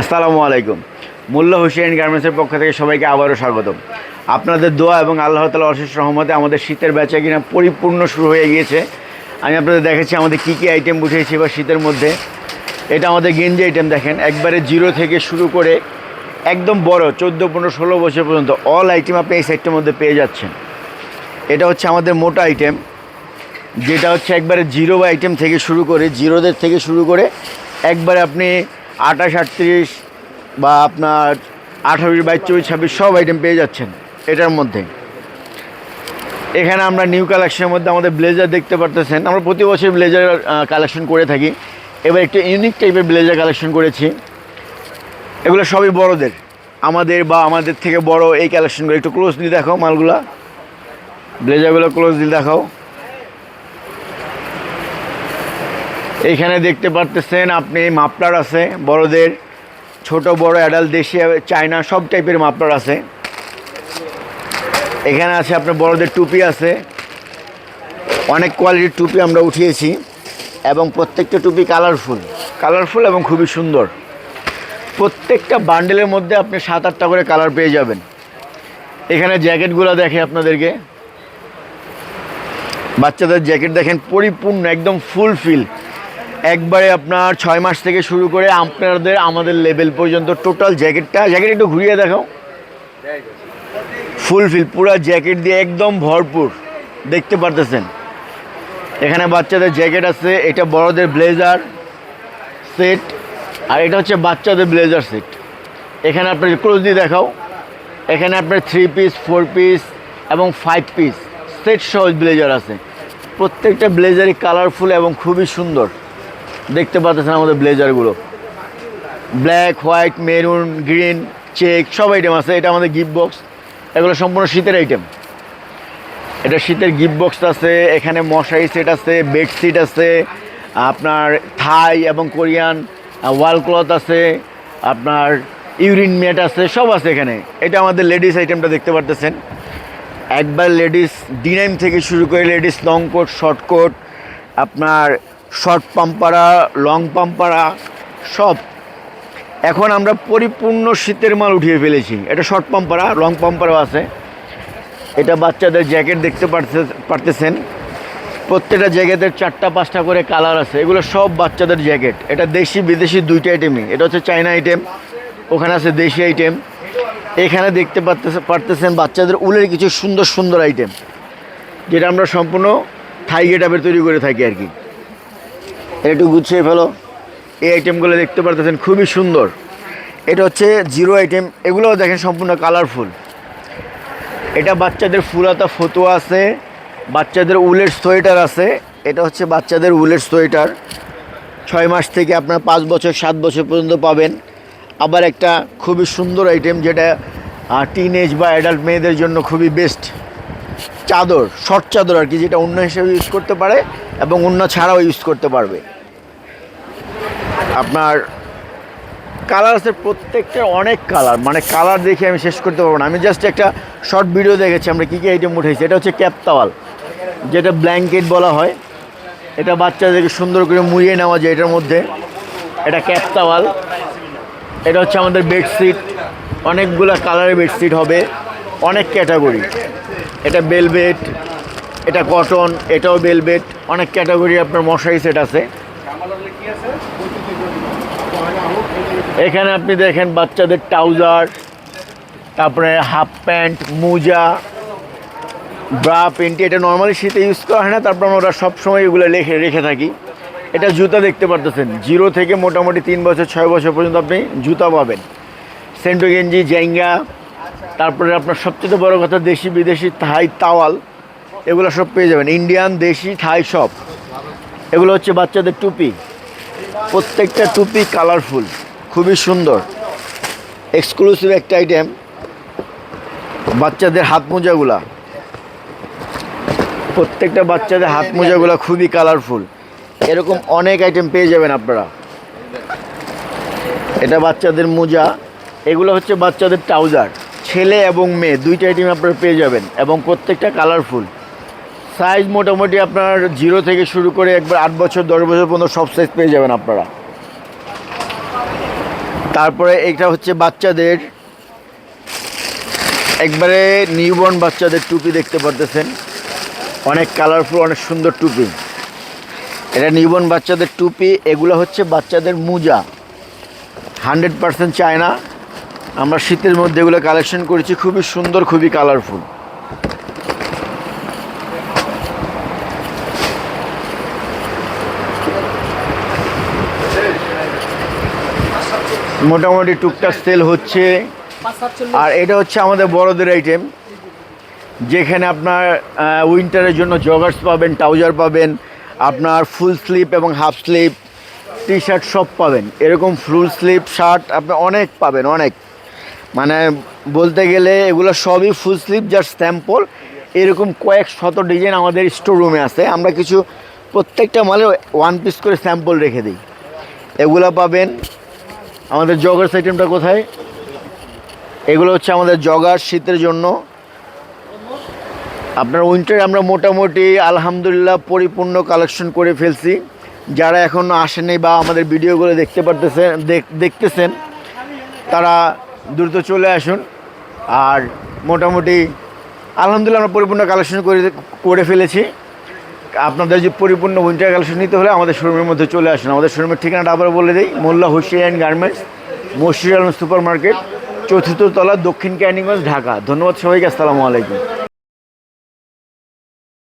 আসসালামু আলাইকুম। মোল্লা হুসেন গার্মেন্টসের পক্ষ থেকে সবাইকে আবারও স্বাগতম। আপনাদের দোয়া এবং আল্লাহ তালা অশেষ রহমতে আমাদের শীতের বেচা কিনা পরিপূর্ণ শুরু হয়ে গিয়েছে। আমি আপনাদের দেখাচ্ছি আমাদের কী কী আইটেম উঠেছি বা শীতের মধ্যে। এটা আমাদের গেঞ্জি আইটেম দেখেন। একবারে জিরো থেকে শুরু করে একদম বড়, চোদ্দ, পনেরো, ষোলো বছর পর্যন্ত অল আইটেম আপনি এই সাইডটার মধ্যে পেয়ে যাচ্ছেন। এটা হচ্ছে আমাদের মোটা আইটেম যেটা হচ্ছে একবারে জিরো আইটেম থেকে শুরু করে জিরোদের থেকে শুরু করে একবারে আপনি আঠাশ, আটত্রিশ বা আপনার আঠারো বাইশ চব্বিশ, ছাব্বিশ সব আইটেম পেয়ে যাচ্ছেন এটার মধ্যে। এখানে আমরা নিউ কালেকশনের মধ্যে আমাদের ব্লেজার দেখতে পারতেছেন। আমরা প্রতি বছর ব্লেজার কালেকশন করে থাকি। এবার একটু ইউনিক টাইপের ব্লেজার কালেকশন করেছি। এগুলো সবই বড়দের। আমাদের বা আমাদের থেকে বড় এই কালেকশনগুলো একটু ক্লোজলি দেখাও মালগুলা। ব্লেজারগুলো ক্লোজলি দেখাও। এইখানে দেখতে পারতেছেন আপনি মাপলার আছে, বড়দের, ছোট, বড়, অ্যাডাল্ট, দেশি, চায়না, সব টাইপের মাপলার আছে। এখানে আছে আপনার বড়দের টুপি আছে। অনেক কোয়ালিটির টুপি আমরা উঠিয়েছি এবং প্রত্যেকটা টুপি কালারফুল কালারফুল এবং খুবই সুন্দর। প্রত্যেকটা বান্ডেলের মধ্যে আপনি সাত, আটটা করে কালার পেয়ে যাবেন। এখানে জ্যাকেটগুলো দেখে আপনাদেরকে। বাচ্চাদের জ্যাকেট দেখেন, পরিপূর্ণ, একদম ফুল ফিল একবারে আপনার ছয় মাস থেকে শুরু করে আপনাদের, আমাদের লেভেল পর্যন্ত টোটাল জ্যাকেটটা জ্যাকেট একটু ঘুরিয়ে দেখাও। ফুল ফিল পুরো জ্যাকেট দিয়ে একদম ভরপুর, দেখতে পারতেছেন। এখানে বাচ্চাদের জ্যাকেট আছে, এটা বড়দের ব্লেজার সেট আর এটা হচ্ছে বাচ্চাদের ব্লেজার সেট এখানে আপনার ক্লোজ দিয়ে দেখাও। এখানে আপনার থ্রি পিস ফোর পিস এবং ফাইভ পিস সেট সহ ব্লেজার আছে। প্রত্যেকটা ব্লেজারই কালারফুল এবং খুবই সুন্দর। দেখতে পাচ্ছেন আমাদের ব্লেজারগুলো black white maroon green check সব আইটেম আছে। এটা আমাদের গিফট বক্স এগুলো সম্পূর্ণ শীতের আইটেম এটা শীতের গিফট বক্স আছে, এখানে মশারি সেট আছে বেডশিট আছে, আপনার থাই এবং কোরিয়ান ওয়াল ক্লথ আছে, আপনার ইউরিন ম্যাট আছে, সব আছে এখানে। এটা আমাদের লেডিস আইটেমটা দেখতে পারতেছেন। একবার লেডিস ডিনাইম থেকে শুরু করে ladies long coat short coat আপনার শর্ট পাম্পারা, লং পাম্পারা, সব। এখন আমরা পরিপূর্ণ শীতের মাল উঠিয়ে ফেলেছি। এটা শর্ট পাম্পারা, লং পাম্পারও আছে। এটা বাচ্চাদের জ্যাকেট দেখতে পারতে পারতেছেন। প্রত্যেকটা জ্যাকেটের চারটা, পাঁচটা করে কালার আছে। এগুলো সব বাচ্চাদের জ্যাকেট। এটা দেশি, বিদেশি দুইটা আইটেমই এটা হচ্ছে চায়না আইটেম ওখানে আছে দেশি আইটেম এখানে দেখতে পারতেছে পারতেছেন বাচ্চাদের উলের কিছু সুন্দর সুন্দর আইটেম যেটা আমরা সম্পূর্ণ থাই গেটাপের তৈরি করে থাকি আর কি। একটু গুছিয়ে ফেলো। এই আইটেমগুলো দেখতে পারতেছেন, খুবই সুন্দর। এটা হচ্ছে জিরো আইটেম এগুলোও দেখেন সম্পূর্ণ কালারফুল এটা বাচ্চাদের ফুলাতা ফতুয়া আছে, বাচ্চাদের উলের সোয়েটার আছে, এটা হচ্ছে বাচ্চাদের উলের সোয়েটার। ছয় মাস থেকে আপনার পাঁচ বছর, সাত বছর পর্যন্ত পাবেন। আবার একটা খুবই সুন্দর আইটেম যেটা টিন এজ বা অ্যাডাল্ট মেয়েদের জন্য খুবই বেস্ট চাদর শর্ট চাদর আর কি, যেটা অন্য হিসেবে ইউজ করতে পারে এবং অন্য ছাড়াও ইউজ করতে পারবে। আপনার কালার আছে প্রত্যেকটা অনেক কালার মানে কালার দেখে আমি শেষ করতে পারব না। আমি জাস্ট একটা শর্ট ভিডিও দেখেছি, আমরা কী কী আইটেম উঠেছি। এটা হচ্ছে ক্যাপতাওয়াল যেটা ব্ল্যাঙ্কেট বলা হয়। এটা বাচ্চাদেরকে সুন্দর করে মুড়িয়ে নেওয়া যায় এটার মধ্যে। এটা ক্যাপতাওয়াল এটা হচ্ছে আমাদের বেডশিট অনেকগুলো কালারের বেডশিট হবে। অনেক ক্যাটাগরি এটা বেলভেট এটা কটন এটাও বেলভেট অনেক ক্যাটাগরি আপনার মশারি সেট আছে। এখানে আপনি দেখেন বাচ্চাদের ট্রাউজার তারপরে হাফ প্যান্ট মোজা ব্রা পেন্টি এটা নর্মালি শীতে ইউজ করা হয় না, তারপর আমরা সবসময় এগুলো রেখে রেখে থাকি। এটা জুতা দেখতে পারতেছেন জিরো থেকে মোটামুটি তিন বছর, ছয় বছর পর্যন্ত আপনি জুতা পাবেন। সেন্টো গেঞ্জি জেঙ্গা তারপরে আপনার সবচেয়ে বড় কথা দেশি, বিদেশি থাই, তাওয়াল, এগুলো সব পেয়ে যাবেন। ইন্ডিয়ান, দেশি, থাই সব। এগুলো হচ্ছে বাচ্চাদের টুপি। প্রত্যেকটা টুপি কালারফুল খুবই সুন্দর। এক্সক্লুসিভ একটা আইটেম বাচ্চাদের হাত মোজাগুলা। প্রত্যেকটা বাচ্চাদের হাত মোজাগুলো খুবই কালারফুল এরকম অনেক আইটেম পেয়ে যাবেন আপনারা। এটা বাচ্চাদের মোজা, এগুলো হচ্ছে বাচ্চাদের ট্রাউজার ছেলে এবং মেয়ে দুইটা আইটেম আপনারা পেয়ে যাবেন এবং প্রত্যেকটা কালারফুল সাইজ মোটামুটি আপনার জিরো থেকে শুরু করে একবার আট বছর, দশ বছর পর্যন্ত সব সাইজ পেয়ে যাবেন আপনারা। তারপরে এটা হচ্ছে বাচ্চাদের, একবারে নিউবর্ন বাচ্চাদের টুপি দেখতে পারতেছেন। অনেক কালারফুল অনেক সুন্দর টুপি। এটা নিউবর্ন বাচ্চাদের টুপি, এগুলো হচ্ছে বাচ্চাদের মোজা। হান্ড্রেড পার্সেন্ট চায়না আমরা শীতের মধ্যে এগুলো কালেকশন করেছি, খুবই সুন্দর, খুবই কালারফুল মোটামুটি টুকটাক সেল হচ্ছে। আর এটা হচ্ছে আমাদের বড়দের আইটেম যেখানে আপনার উইন্টারের জন্য জগার্স পাবেন ট্রাউজার পাবেন, আপনার ফুল স্লিপ এবং হাফ স্লিপ টি শার্ট সব পাবেন। এরকম ফুল স্লিপ শার্ট আপনি অনেক পাবেন, অনেক। মানে বলতে গেলে এগুলো সবই ফুল স্লিপ জাস্ট স্যাম্পল এরকম কয়েক শত ডিজাইন আমাদের স্টোর রুমে আছে। আমরা কিছু প্রত্যেকটা মালে ওয়ান পিস করে স্যাম্পল রেখে দিই। এগুলো পাবেন আমাদের জগার্স আইটেমটা কোথায়? এগুলো হচ্ছে আমাদের জগার শীতের জন্য। আপনার উইন্টারে আমরা মোটামুটি আলহামদুলিল্লাহ পরিপূর্ণ কালেকশন করে ফেলছি। যারা এখনও আসেনি বা আমাদের ভিডিওগুলো দেখতে পারতেছেন, দেখ- দেখতেছেন, তারা দ্রুত চলে আসুন। আর মোটামুটি আলহামদুলিল্লাহ আমরা পরিপূর্ণ কালেকশন করে করে ফেলেছি। আপনাদের যে পরিপূর্ণ উইন্টার কালেকশন নিতে হলে আমাদের শোরুমের মধ্যে চলে আসুন। আমাদের শোরুমের ঠিকানাটা আবার বলে দিই, মোল্লা হুসেন গার্মেন্টস, মসজিদ আলম সুপার মার্কেট চতুর্থ তলা দক্ষিণ ক্যানিগঞ্জ, ঢাকা। ধন্যবাদ সবাইকে, আসসালামু আলাইকুম।